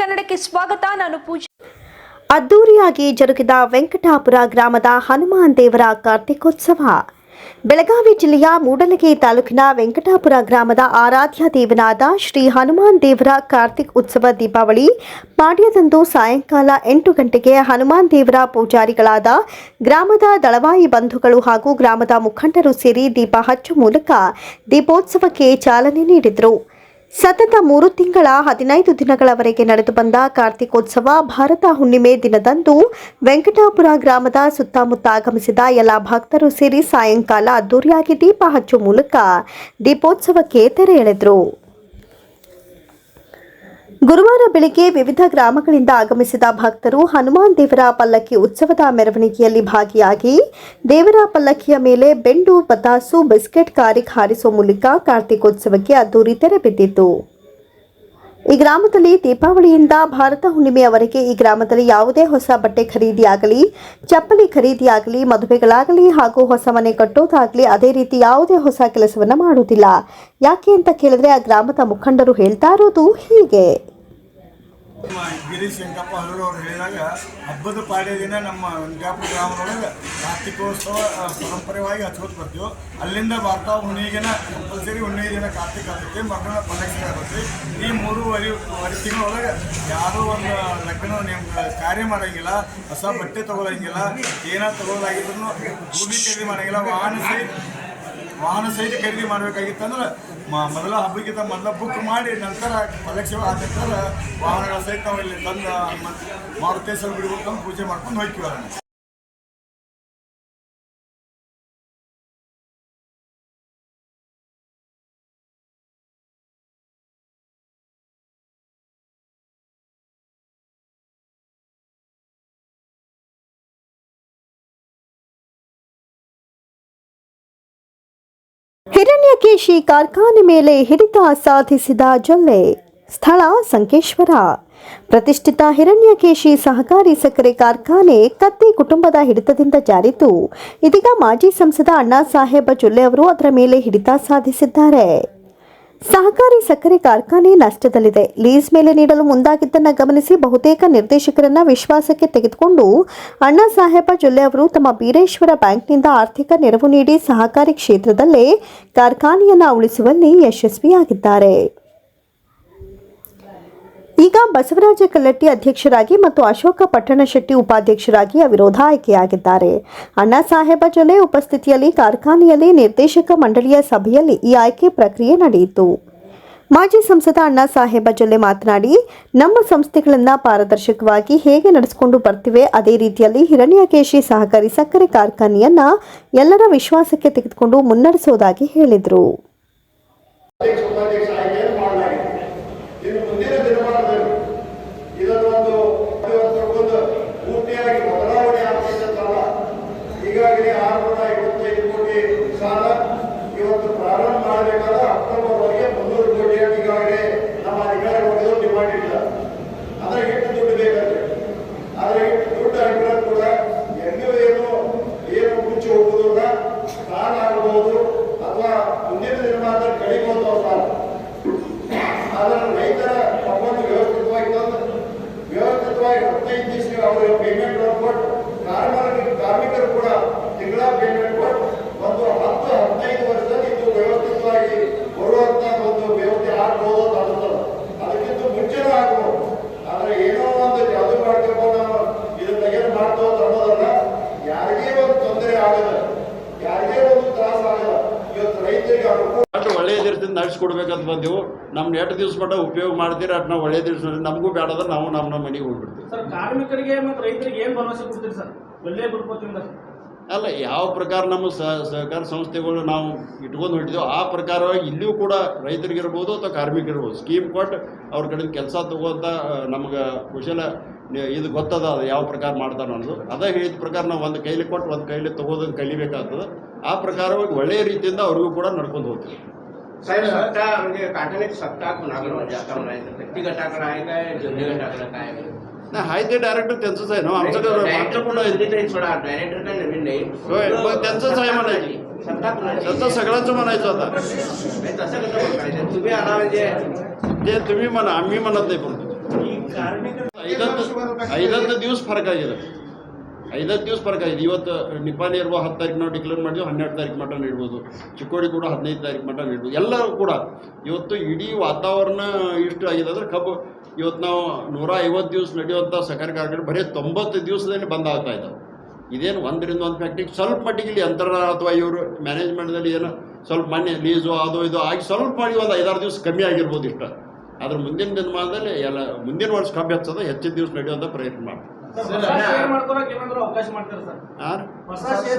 ಕನ್ನಡಕ್ಕೆ ಸ್ವಾಗತ, ನಾನು ಪೂಜಾ. ಅದ್ದೂರಿಯಾಗಿ ಜರುಗಿದ ವೆಂಕಟಾಪುರ ಗ್ರಾಮದ ಹನುಮಾನ್ ದೇವರ ಕಾರ್ತಿಕೋತ್ಸವ. ಬೆಳಗಾವಿ ಜಿಲ್ಲೆಯ ಮೂಡಲಗಿ ತಾಲೂಕಿನ ವೆಂಕಟಾಪುರ ಗ್ರಾಮದ ಆರಾಧ್ಯ ದೇವನಾದ ಶ್ರೀ ಹನುಮಾನ್ ದೇವರ ಕಾರ್ತಿಕ್ ಉತ್ಸವ ದೀಪಾವಳಿ ಪಾಡ್ಯದಂದು ಸಾಯಂಕಾಲ ಎಂಟು ಗಂಟೆಗೆ ಹನುಮಾನ್ ದೇವರ ಪೂಜಾರಿಗಳಾದ ಗ್ರಾಮದ ದಳವಾಯಿ ಬಂಧುಗಳು ಹಾಗೂ ಗ್ರಾಮದ ಮುಖಂಡರು ಸೇರಿ ದೀಪ ಹಚ್ಚುವ ಮೂಲಕ ದೀಪೋತ್ಸವಕ್ಕೆ ಚಾಲನೆ ನೀಡಿದರು. ಸತತ ಮೂರು ತಿಂಗಳ ಹದಿನೈದು ದಿನಗಳವರೆಗೆ ನಡೆದು ಬಂದ ಕಾರ್ತಿಕೋತ್ಸವ ಭಾರತ ಹುಣ್ಣಿಮೆ ದಿನದಂದು ವೆಂಕಟಾಪುರ ಗ್ರಾಮದ ಸುತ್ತಮುತ್ತ ಆಗಮಿಸಿದ ಎಲ್ಲ ಭಕ್ತರು ಸೇರಿ ಸಾಯಂಕಾಲ ಅದ್ದೂರಿಯಾಗಿ ದೀಪ ಹಚ್ಚುವ ಮೂಲಕ ದೀಪೋತ್ಸವಕ್ಕೆ ತೆರೆ ಎಳೆದರು. ಗುರುವಾರ ಬೆಳಗ್ಗೆ ವಿವಿಧ ಗ್ರಾಮಗಳಿಂದ ಆಗಮಿಸಿದ ಭಕ್ತರು ಹನುಮಾನ್ ದೇವರ ಪಲ್ಲಕ್ಕಿ ಉತ್ಸವದ ಮೆರವಣಿಗೆಯಲ್ಲಿ ಭಾಗಿಯಾಗಿ ದೇವರ ಪಲ್ಲಕ್ಕಿಯ ಮೇಲೆ ಬೆಂಡು ಬತಾಸು ಬಿಸ್ಕೆಟ್ ಕಾರಿಕ್ ಹಾರಿಸುವ ಮೂಲಕ ಕಾರ್ತಿಕೋತ್ಸವಕ್ಕೆ ಅದ್ದೂರಿ ತೆರೆ ಬಿದ್ದಿತು ಈ ಗ್ರಾಮದಲ್ಲಿ ದೀಪಾವಳಿಯಿಂದ ಭಾರತ ಹುಣ್ಣಿಮೆಯವರೆಗೆ ಈ ಗ್ರಾಮದಲ್ಲಿ ಯಾವುದೇ ಹೊಸ ಬಟ್ಟೆ ಖರೀದಿಯಾಗಲಿ, ಚಪ್ಪಲಿ ಖರೀದಿಯಾಗಲಿ, ಮದುವೆಗಳಾಗಲಿ ಹಾಗೂ ಹೊಸ ಮನೆ ಕಟ್ಟೋದಾಗಲಿ ಅದೇ ರೀತಿ ಯಾವುದೇ ಹೊಸ ಕೆಲಸವನ್ನು ಮಾಡುವುದಿಲ್ಲ. ಯಾಕೆ ಅಂತ ಕೇಳಿದ್ರೆ ಆ ಗ್ರಾಮದ ಮುಖಂಡರು ಹೇಳ್ತಾ ಇರೋದು ಹೀಗೆ. ನಮ್ಮ ಗಿರೀಶ್ ವೆಂಕಪ್ಪ ಹಲೂರವ್ರು ಹೇಳಿದಾಗ ಹಬ್ಬದ ಪಾಡ್ಯ ದಿನ ನಮ್ಮ ವೆಂಕಟಾಪುರ ಗ್ರಾಮದೊಳಗೆ ಕಾರ್ತಿಕೋತ್ಸವ ಆ, ಪರಂಪರೆಯಾಗಿ ಹಚ್ಕೋತ ಬರ್ತೀವಿ. ಅಲ್ಲಿಂದ ಬರ್ತಾ ಹುಣ್ಣಿಗೆನ ಕಂಪಲ್ಸರಿ ಹುಣ್ಣಿಗೆ ದಿನ ಕಾರ್ತಿಕ ಆಗುತ್ತೆ ಮರಣ ಪ್ರದಕ್ಷಿಣೆ ಆಗುತ್ತೆ ಈ ಮೂರುವರೆ ವರೆ ತಿಂಗಳೊಳಗೆ ಯಾರೂ ಒಂದು ಲಗ್ನ ನಿಮ್ಮ ಕಾರ್ಯ ಮಾಡಂಗಿಲ್ಲ ಹೊಸ ಬಟ್ಟೆ ತೊಗೊಳಂಗಿಲ್ಲ ಏನೋ ತಗೊಳ್ಳೋದಾಗಿದ್ರು ಭೂಮಿ ಖರೀದಿ ಮಾಡೋಂಗಿಲ್ಲ ವಾಹನ ವಾಹನ ಸಹಿತ ಖರೀದಿ ಮಾಡಬೇಕಾಗಿತ್ತಂದ್ರೆ ಮೊದಲ ಹಬ್ಬಕ್ಕಿಂತ ಮೊದಲ ಬುಕ್ ಮಾಡಿ ನಂತರ ಪಲ್ಲಕ್ಷ ಆದ ನಂತರ ವಾಹನಗಳ ಸಹಿತ ನಾವು ಇಲ್ಲಿ ತಂದು ಮಾರುತೇಶ್ವರ ಬಿಡಬೇಕು ಅಂತ ಪೂಜೆ ಮಾಡ್ಕೊಂಡು ಹೋಗ್ತೀವಿ ಹಿರಣ್ಯಕೇಶಿ ಕಾರ್ಖಾನೆ ಮೇಲೆ ಹಿಡಿತ ಸಾಧಿಸಿದ ಜೊಲ್ಲೆ. ಸ್ಥಳ ಸಂಕೇಶ್ವರ. ಪ್ರತಿಷ್ಠಿತ ಹಿರಣ್ಯಕೇಶಿ ಸಹಕಾರಿ ಸಕ್ಕರೆ ಕಾರ್ಖಾನೆ ಕತ್ತಿ ಕುಟುಂಬದ ಹಿಡಿತದಿಂದ ಜಾರಿತು ಇದೀಗ ಮಾಜಿ ಸಂಸದ ಅಣ್ಣಾ ಸಾಹೇಬ ಜೊಲ್ಲೆ ಅವರು ಅದರ ಮೇಲೆ ಹಿಡಿತ ಸಾಧಿಸಿದ್ದಾರೆ. ಸಹಕಾರಿ ಸಕ್ಕರೆ ಕಾರ್ಖಾನೆ ನಷ್ಟದಲ್ಲಿದೆ. ಲೀಸ್ ಮೇಲೆ ನೀಡಲು ಮುಂದಾಗಿದ್ದನ್ನು ಗಮನಿಸಿ ಬಹುತೇಕ ನಿರ್ದೇಶಕರನ್ನ ವಿಶ್ವಾಸಕ್ಕೆ ತೆಗೆದುಕೊಂಡು ಅಣ್ಣಾ ಸಾಹೇಬ ಜೊಲ್ಲೆ ಅವರು ತಮ್ಮ ಬೀರೇಶ್ವರ ಬ್ಯಾಂಕ್ನಿಂದ ಆರ್ಥಿಕ ನೆರವು ನೀಡಿ ಸಹಕಾರಿ ಕ್ಷೇತ್ರದಲ್ಲೇ ಕಾರ್ಖಾನೆಯನ್ನು ಉಳಿಸುವಲ್ಲಿ ಯಶಸ್ವಿಯಾಗಿದ್ದಾರೆ. ಈಗ ಬಸವರಾಜ ಕಲ್ಲಟ್ಟಿ ಅಧ್ಯಕ್ಷರಾಗಿ ಮತ್ತು ಅಶೋಕ ಪಟ್ಟಣಶೆಟ್ಟಿ ಉಪಾಧ್ಯಕ್ಷರಾಗಿ ಅವಿರೋಧ ಆಯ್ಕೆಯಾಗಿದ್ದಾರೆ. ಅಣ್ಣಾ ಸಾಹೇಬ ಜೊಲೆ ಉಪಸ್ಥಿತಿಯಲ್ಲಿ ಕಾರ್ಖಾನೆಯಲ್ಲಿ ನಿರ್ದೇಶಕ ಮಂಡಳಿಯ ಸಭೆಯಲ್ಲಿ ಈ ಆಯ್ಕೆ ಪ್ರಕ್ರಿಯೆ ನಡೆಯಿತು. ಮಾಜಿ ಸಂಸದ ಅಣ್ಣಾ ಸಾಹೇಬ ಜೊಲ್ಲೆ ಮಾತನಾಡಿ, ನಮ್ಮ ಸಂಸ್ಥೆಗಳನ್ನು ಪಾರದರ್ಶಕವಾಗಿ ಹೇಗೆ ನಡೆಸಿಕೊಂಡು ಬರ್ತಿವೆ, ಅದೇ ರೀತಿಯಲ್ಲಿ ಹಿರಣ್ಯಕೇಶಿ ಸಹಕಾರಿ ಸಕ್ಕರೆ ಕಾರ್ಖಾನೆಯನ್ನ ಎಲ್ಲರ ವಿಶ್ವಾಸಕ್ಕೆ ತೆಗೆದುಕೊಂಡು ಮುನ್ನಡೆಸುವುದಾಗಿ ಹೇಳಿದರು. ದಿವಸ ಅವರ ಪೇಮೆಂಟ್ ಕೊಟ್ಟು ಕಾರ್ಮಿಕ ಕಾರ್ಮಿಕರು ಕೂಡ ತಿಂಗಳ ಪೇಮೆಂಟ್ ಕೊಟ್ಟು ಒಂದು ಹತ್ತು ಹದಿನೈದು ವರ್ಷದಲ್ಲಿ ಇದು ವ್ಯವಸ್ಥಿತವಾಗಿ ಬರುವಂತ ಒಂದು ವ್ಯವಸ್ಥೆ ಆಗ್ಬೋದು ಅಂತ ಅನ್ಸುತ್ತದೆ ಅದಕ್ಕಿಂತ ಮುಂಚೆನೂ ಆಗ್ಬೋದು ಆದ್ರೆ ಏನೋ ಒಂದು ಜಾದು ಮಾಡ್ಕೊಂಡು ನಾವು ಇದನ್ನ ಏನು ಮಾಡ್ತೋ ಅಂತ ಅನ್ನೋದಲ್ಲ ಯಾರಿಗೇ ಒಂದು ತೊಂದರೆ ಆಗಲ್ಲ ಯಾರಿಗೇ ಒಂದು ತ್ರಾಸ ಆಗಲ್ಲ ಇವತ್ತು ರೈತರಿಗೆ ಅನುಕೂಲ ಅಷ್ಟು ಒಳ್ಳೆಯ ನಡೆಸ್ಕೊಡ್ಬೇಕಂತ ಬಂದೆವು. ನಮ್ನ ಎಷ್ಟು ದಿವ್ಸ ಮಟ್ಟ ಉಪಯೋಗ ಮಾಡ್ತೀರ ಅಟ್ ನಾವು ಒಳ್ಳೆಯ ದಿವಸ ನಮಗೂ ಬೇಡದ್ರೆ ನಾವು ನಮ್ಮ ನಮ್ಮ ಮನೆಗೆ ಹೋಗ್ಬಿಡ್ತೀವಿ. ಸರ್ ಕಾರ್ಮಿಕರಿಗೆ ಮತ್ತು ರೈತರಿಗೆ ಏನು ಭರವಸೆ ಕೊಡ್ತೀರಿ ಸರ್? ಒಳ್ಳೆ ಅಲ್ಲ ಯಾವ ಪ್ರಕಾರ ನಮ್ಮ ಸಹಕಾರ ಸಂಸ್ಥೆಗಳು ನಾವು ಇಟ್ಕೊಂಡು ಹೊಟ್ಟಿದ್ದೇವೆ ಆ ಪ್ರಕಾರವಾಗಿ ಇಲ್ಲಿಯೂ ಕೂಡ ರೈತರಿಗಿರ್ಬೋದು ಅಥವಾ ಕಾರ್ಮಿಕರಿರ್ಬೋದು. ಸ್ಕೀಮ್ ಕೊಟ್ಟು ಅವ್ರ ಕಡೆಯಿಂದ ಕೆಲಸ ತಗೋಂತ ನಮ್ಗೆ ಕುಶಲ ಇದು ಗೊತ್ತದ ಅದು ಯಾವ ಪ್ರಕಾರ ಮಾಡ್ತಾನೆ ಅನ್ನೋದು. ಅದೇ ಹೇಳಿದ ಪ್ರಕಾರ ನಾವು ಒಂದು ಕೈಲಿ ಕೊಟ್ಟು ಒಂದು ಕೈಲಿ ತಗೋದನ್ನು ಕಲಿಬೇಕಾಗ್ತದೆ. ಆ ಪ್ರಕಾರವಾಗಿ ಒಳ್ಳೆಯ ರೀತಿಯಿಂದ ಅವ್ರಿಗೂ ಕೂಡ ನಡ್ಕೊಂಡು ಹೋಗ್ತೀವಿ. साहेब सत्ता म्हणजे काटणीत सत्ता कुणाकडे म्हणजे आता म्हणायचं? आहे काय? काय? नाही ते डायरेक्टर त्यांचंच आहे ना? आमचं डायरेक्टर कोण डायरेक्टर काय नवीन नाही. होय त्यांचंच आहे म्हणायची. सत्ता सगळ्यांचं म्हणायचं आता. तसं कसं म्हणायचं तुम्ही आला म्हणजे जे तुम्ही म्हणा आम्ही म्हणत नाही पण. ऐदात दिवस फरक आहे गेला. ಐದತ್ತು ದಿವಸ ಫರಕ್ ಇದೆ. ಇವತ್ತು ನಿಪಾನಿ ಇರುವ ಹತ್ತು ತಾರೀಕು ನಾವು ಡಿಕ್ಲೇರ್ ಮಾಡಿದ್ವಿ, ಹನ್ನೆರಡು ತಾರೀಕು ಮಟ್ಟ ನೀಡ್ಬೋದು. ಚಿಕ್ಕೋಡಿ ಕೂಡ ಹದಿನೈದು ತಾರೀಕು ಮಟ್ಟ ನೀಡ್ಬೋದು. ಎಲ್ಲರೂ ಕೂಡ ಇವತ್ತು ಇಡೀ ವಾತಾವರಣ ಇಷ್ಟು ಆಗಿದೆ ಅಂದ್ರೆ ಕಬ್ಬು, ಇವತ್ತು ನಾವು ನೂರ ಐವತ್ತು ದಿವಸ ನಡೆಯುವಂಥ ಸಕ್ಕರೆ ಕಾರ್ಖಾನೆ ಬರೀ ತೊಂಬತ್ತು ದಿವಸದಲ್ಲಿ ಬಂದ್ ಆಗ್ತಾ ಇದ್ದಾವೆ. ಇದೇನು ಒಂದರಿಂದ ಒಂದು ಫ್ಯಾಕ್ಟ್ರಿಗೆ ಸ್ವಲ್ಪ ಮಟ್ಟಿಗೆ ಇಲ್ಲಿ ಅಂತರ ಅಥವಾ ಇವರು ಮ್ಯಾನೇಜ್ಮೆಂಟ್ದಲ್ಲಿ ಏನು ಸ್ವಲ್ಪ ಮನೆ ಲೀಸು ಅದು ಇದು ಆಗಿ ಸ್ವಲ್ಪ ಒಂದು ಐದಾರು ದಿವಸ ಕಮ್ಮಿ ಆಗಿರ್ಬೋದು ಇಷ್ಟ. ಆದರೆ ಮುಂದಿನ ದಿನಮಾನದಲ್ಲಿ ಎಲ್ಲ, ಮುಂದಿನ ವರ್ಷ ಕಮ್ಮಿ ಹೆಚ್ಚದ ಹೆಚ್ಚಿನ ದಿವಸ ನಡೆಯುವಂಥ ಪ್ರಯತ್ನ ಮಾಡಿ ಹೊಸ ಶೇರ್ ಮಾಡ್ಕೊಳಕ್ ಏನಾದ್ರು ಅವಕಾಶ ಮಾಡ್ತಾರೆ ಸರ್? ಆ ಹೊಸ ಶೇರ್